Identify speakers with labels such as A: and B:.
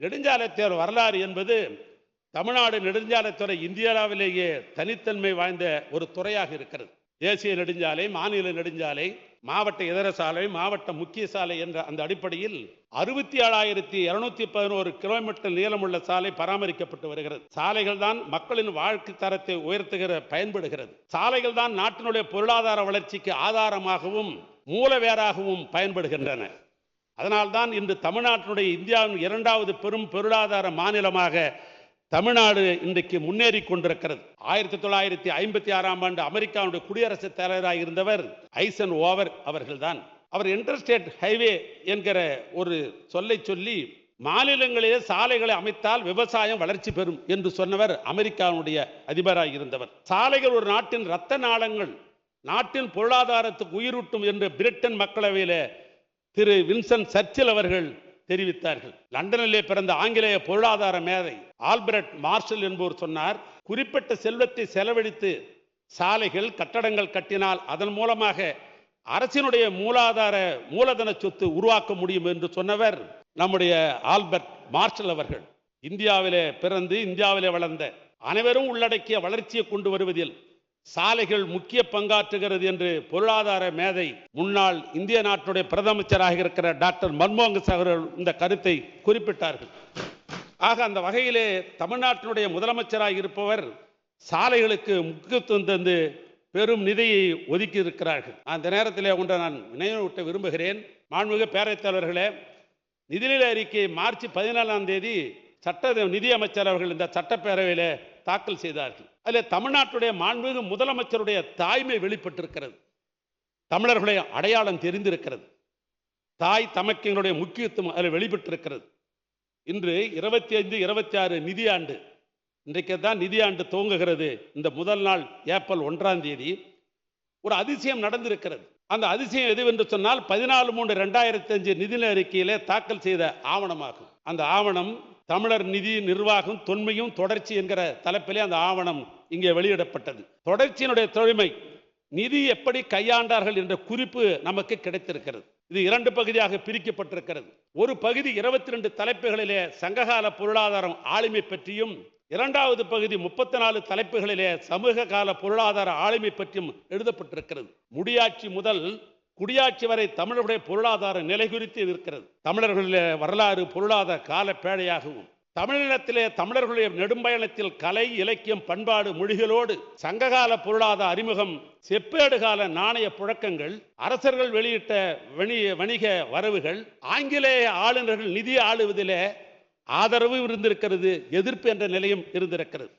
A: நெடுஞ்சாலைத்துறை வரலாறு என்பது தமிழ்நாடு நெடுஞ்சாலைத்துறை இந்தியாவிலேயே தனித்தன்மை வாய்ந்த ஒரு துறையாக இருக்கிறது. தேசிய நெடுஞ்சாலை மாநில நெடுஞ்சாலை மாவட்ட இதர சாலை மாவட்ட முக்கிய சாலை என்ற அந்த அடிப்படையில் அறுபத்தி ஏழாயிரத்தி இருநூத்தி பதினோரு கிலோமீட்டர் நீளமுள்ள சாலை பராமரிக்கப்பட்டு வருகிறது. சாலைகள் தான் மக்களின் வாழ்க்கை தரத்தை உயர்த்துகிற பயன்படுகிறது. சாலைகள் தான் நாட்டினுடைய பொருளாதார வளர்ச்சிக்கு ஆதாரமாகவும் மூலவேராகவும் பயன்படுகின்றன. அதனால்தான் இன்று தமிழ்நாட்டினுடைய இந்தியாவின் இரண்டாவது பெரும் பொருளாதார மாநிலமாக தமிழ்நாடு இன்றைக்கு முன்னேறி கொண்டிருக்கிறது. ஆயிரத்தி தொள்ளாயிரத்தி ஐம்பத்தி ஆறாம் ஆண்டு அமெரிக்காவுடைய குடியரசுத் தலைவராக இருந்தவர் ஐசன் ஓவர் அவர்கள்தான். அவர் இன்டர்ஸ்டேட் ஹைவே என்கிற ஒரு சொல்லை சொல்லி மாநிலங்களிலே சாலைகளை அமைத்தால் விவசாயம் வளர்ச்சி பெறும் என்று சொன்னவர் அமெரிக்காவுடைய அதிபராக இருந்தவர். சாலைகள் ஒரு நாட்டின் இரத்த நாளங்கள் நாட்டின் பொருளாதாரத்துக்கு உயிரூட்டும் என்று பிரிட்டன் மக்களவையில் திரு வின்சன் சர்ச்சில் அவர்கள் தெரிவித்தார்கள். லண்டனிலே பிறந்த ஆங்கிலேய பொருளாதார மேதை ஆல்பர்ட் மார்ஷல் என்பவர் சொன்னார் குறிப்பிட்ட செல்வத்தை செலவழித்து சாலைகள் கட்டடங்கள் கட்டினால் அதன் மூலமாக அரசினுடைய மூலாதார மூலதன சொத்து உருவாக்க முடியும் என்று சொன்னவர் நம்முடைய ஆல்பர்ட் மார்ஷல் அவர்கள். இந்தியாவிலே பிறந்து இந்தியாவிலே வளர்ந்த அனைவரும் உள்ளடக்கிய வளர்ச்சியை கொண்டு வருவதில் சாலைகள் முக்கிய பங்காற்றுகிறது என்று பொருளாதார மேதை முன்னாள் இந்திய நாட்டுடைய பிரதமச்சராக இருக்கிற டாக்டர் மன்மோகன் சிங் அவர்கள் இந்த கருத்தை குறிப்பிட்டார்கள். ஆக அந்த வகையிலே தமிழ்நாட்டினுடைய முதலமைச்சராக இருப்பவர் சாலைகளுக்கு முக்கியத்துவம் தந்து பெரும் நிதியை ஒதுக்கி இருக்கிறார்கள் அந்த நேரத்திலே ஒன்றை நான் நினைவூட்ட விரும்புகிறேன். மாண்புமிகு பேரவைத் தலைவர்களே நிதிநிலை அறிக்கை மார்ச் பதினாலாம் தேதி சட்ட நிதியமைச்சர் அவர்கள் இந்த சட்டப்பேரவையிலே தாக்கல் செய்தார்கள். அதில் தமிழ்நாட்டுடைய மாண்புமிகு முதலமைச்சருடைய தாய்மை வெளிப்பட்டிருக்கிறது. தமிழர்களுடைய அடையாளம் தெரிந்திருக்கிறது. தாய் தமக்கைகளுடைய முக்கியத்துவம் அதில் வெளிப்பட்டிருக்கிறது. இன்று இருபத்தி ஐந்து இருபத்தி ஆறு நிதியாண்டு இன்றைக்கு தான் நிதியாண்டு துவங்குகிறது. இந்த முதல் நாள் ஏப்ரல் ஒன்றாம் தேதி ஒரு அதிசயம் நடந்திருக்கிறது. அந்த அதிசயம் எதுவென்று சொன்னால் பதினாலு மூன்று ரெண்டாயிரத்தி அஞ்சு நிதிநிலை அறிக்கையிலே தாக்கல் செய்த ஆவணமாகும். அந்த ஆவணம் தமிழர் நிதி நிர்வாகம் தொன்மையும் தொடர்ச்சி என்கிற தலைப்பிலே அந்த ஆவணம் இங்கே வெளியிடப்பட்டது. தொடர்ச்சியினுடைய தொழிமை நிதி எப்படி கையாண்டார்கள் என்ற குறிப்பு நமக்கு கிடைத்திருக்கிறது. இது இரண்டு பகுதியாக பிரிக்கப்பட்டிருக்கிறது. ஒரு பகுதி இருபத்தி ரெண்டு தலைப்புகளிலே சங்ககால பொருளாதாரம் ஆளுமை பற்றியும் இரண்டாவது பகுதி முப்பத்தி நாலு தலைப்புகளிலே சமூக கால பொருளாதார ஆளுமை பற்றியும் எழுதப்பட்டிருக்கிறது. முடியாட்சி முதல் குடியாட்சி வரை தமிழருடைய பொருளாதார நிலை குறித்து இருக்கிறது. தமிழர்களுடைய வரலாறு பொருளாதார கால பேழையாகவும் தமிழினத்திலே தமிழர்களுடைய நெடும்பயணத்தில் கலை இலக்கியம் பண்பாடு மொழிகளோடு சங்ககால பொருளாதார அறிமுகம் செப்பேடு கால நாணய புழக்கங்கள் அரசர்கள் வெளியிட்ட வணிக வணிக வரவுகள் ஆங்கிலேய ஆளுநர்கள் நிதி ஆளுவதிலே ஆதரவு இருந்திருக்கிறது எதிர்ப்பு என்ற நிலையும் இருந்திருக்கிறது.